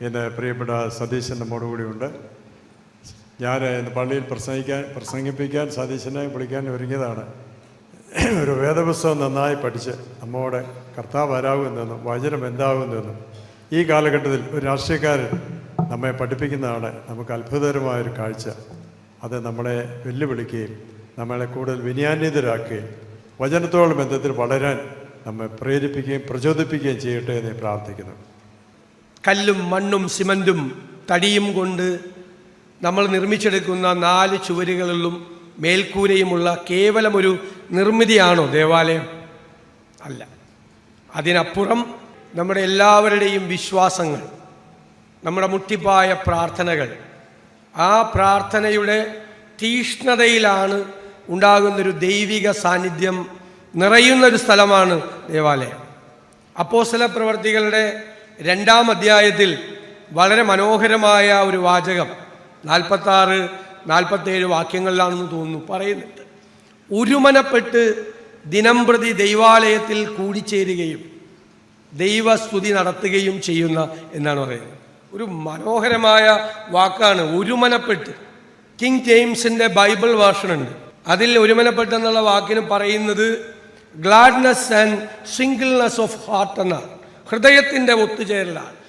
ഇന്ന് പ്രിയപ്പെട്ട സതീശൻ ഉണ്ട് ഞാൻ ഇന്ന് പള്ളിയിൽ പ്രസംഗിക്കാൻ പ്രസംഗിപ്പിക്കാൻ സതീശനെ വിളിക്കാൻ ഒരുങ്ങിയതാണ്. ഒരു വേദപുസ്തകം നന്നായി പഠിച്ച് നമ്മോട് കർത്താവ് ആരാകുമെന്നും വചനം എന്താകുമെന്നും ഈ കാലഘട്ടത്തിൽ ഒരു രാഷ്ട്രീയക്കാരൻ നമ്മെ പഠിപ്പിക്കുന്നതാണ് നമുക്ക് അത്ഭുതകരമായൊരു കാഴ്ച. അത് നമ്മളെ വെല്ലുവിളിക്കുകയും നമ്മളെ കൂടുതൽ വിനയാന്വിതരാക്കുകയും വചനത്തോട് ബന്ധത്തിൽ വളരാൻ നമ്മെ പ്രേരിപ്പിക്കുകയും പ്രചോദിപ്പിക്കുകയും ചെയ്യട്ടെ എന്ന് പ്രാർത്ഥിക്കുന്നു. കല്ലും മണ്ണും സിമന്റും തടിയും കൊണ്ട് നമ്മൾ നിർമ്മിച്ചെടുക്കുന്ന നാല് ചുവരുകളിലും മേൽക്കൂരയുമുള്ള കേവലം ഒരു നിർമ്മിതിയാണോ ദേവാലയം? അല്ല. അതിനപ്പുറം നമ്മുടെ എല്ലാവരുടെയും വിശ്വാസങ്ങൾ നമ്മുടെ മുട്ടിപ്പായ പ്രാർത്ഥനകൾ ആ പ്രാർത്ഥനയുടെ തീഷ്ണതയിലാണ് ഉണ്ടാകുന്നൊരു ദൈവിക സാന്നിധ്യം നിറയുന്നൊരു സ്ഥലമാണ് ദേവാലയം. അപ്പോസല പ്രവർത്തികളുടെ രണ്ടാം അധ്യായത്തിൽ വളരെ മനോഹരമായ ഒരു വാചകം. നാൽപ്പത്താറ് നാൽപ്പത്തേഴ് വാക്യങ്ങളിലാണെന്ന് തോന്നുന്നു പറയുന്നുണ്ട്. ഒരുമനപ്പെട്ട് ദിനംപ്രതി ദൈവാലയത്തിൽ കൂടിച്ചേരുകയും ദൈവസ്തുതി നടത്തുകയും ചെയ്യുന്ന എന്നാണ് പറയുന്നത്. ഒരു മനോഹരമായ വാക്കാണ് ഒരുമനപ്പെട്ട് കിങ് ജെയിംസിന്റെ ബൈബിൾ വേർഷൻ ഉണ്ട് അതിൽ ഒരുമനപ്പെട്ടെന്നുള്ള വാക്കിന് പറയുന്നത് gladness and singleness of heart എന്നാണ്. ഹൃദയത്തിന്റെ ഒത്തുചേരലാണ്.